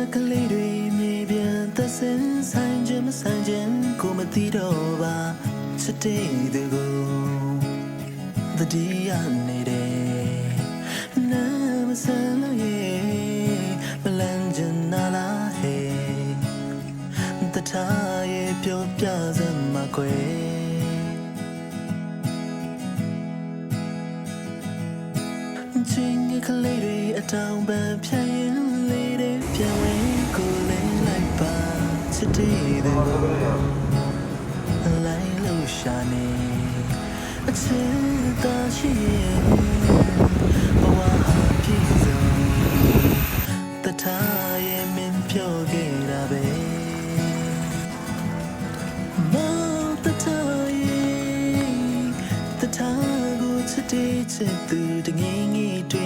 စကလေးတွေမြေပြန်သက်စင်ဆိုင်ခြင်းမဆိုင်ခြင်းကိုမသိတော့ပါချစ်တဲ့သူကိုတတိယနေတယ်နာမဆန်လို့ရေမလန်းချင်နာလားဟဲ့တထားရဲ့ပြောပြစမ်းမကွယ်ချင်းငယ်ကလေးတွေအတောင်ပံဖြတ် ချစ်တဲ့သူလိုက်လို့ရှာနေအချစ်သာရှိရင်ဘဝဟာပြည့်စုံတထားရဲ့မင်းပြောခဲ့တာပဲမောင်တထားရဲ့တထားကိုချစ်တဲ့ချစ်သူတငယ်ငယ်တွေ့လို့